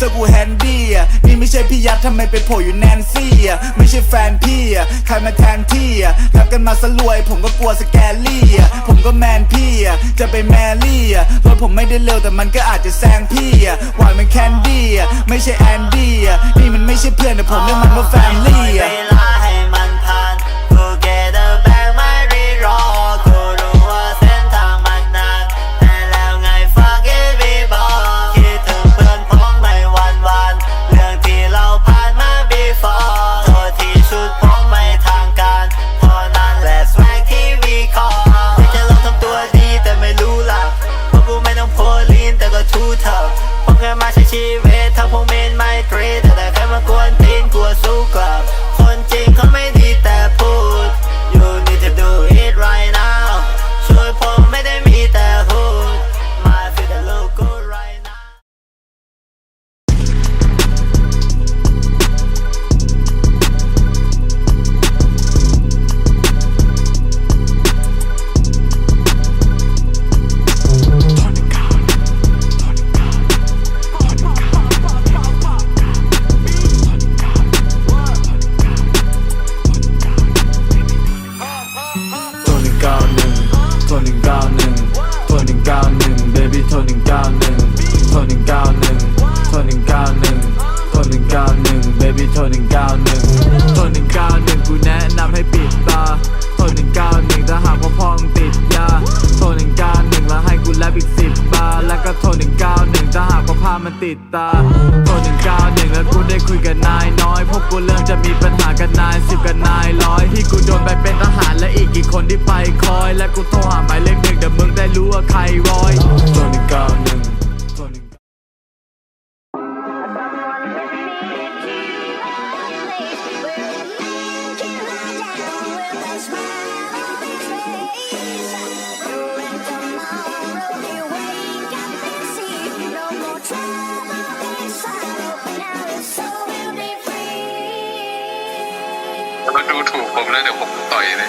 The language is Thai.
สกูแฮนดี้นี่ไม่ใช่พี่ยักษ์ทำไมไปโผล่อยู่แนนซี่ไม่ใช่แฟนพี่ใครมาแทนที่อทับกันมาสลวย ผมก็กลัวสแกลี่ผมก็แมนพี่จะไปแมรี่รถผมไม่ได้เร็วแต่มันก็อาจจะแซงพี่หวานเป็นแคนดี้ไม่ใช่แอนดี้นี่มันไม่ใช่เพื่อนแต่ผมเรียกมันว่าแฟนลี่ baby ตัวหนึ่งเก้าหนึ่งตัวหนึ่งเก้าหนึ่งกูแนะนำให้ปิดตาตัวหนึ่งเก้าหนึ่งถ้าหากว่าพ่องติดยาตัวหนึ่งเก้าหนึ่งแล้วให้กูแลบอีกสิบบาทแล้วก็โทรหนึ่งเก้าหนึ่งถ้าหากว่าภาพมันติดตาโทรหนึ่งเก้าหนึ่งแล้วกูได้คุยกับนายน้อย พวกกูเริ่มจะมีปัญหากับนายสิบกับนายร้อยที่กูโดนไปเป็นทหารและอีกกี่คนที่ไปคอย และกูโทรหาหมายเลขหนึ่งเดี๋ยวมึงได้รู้ว่าใครรอูถูกผมแล้วเดี๋ยวผมต่อยเลย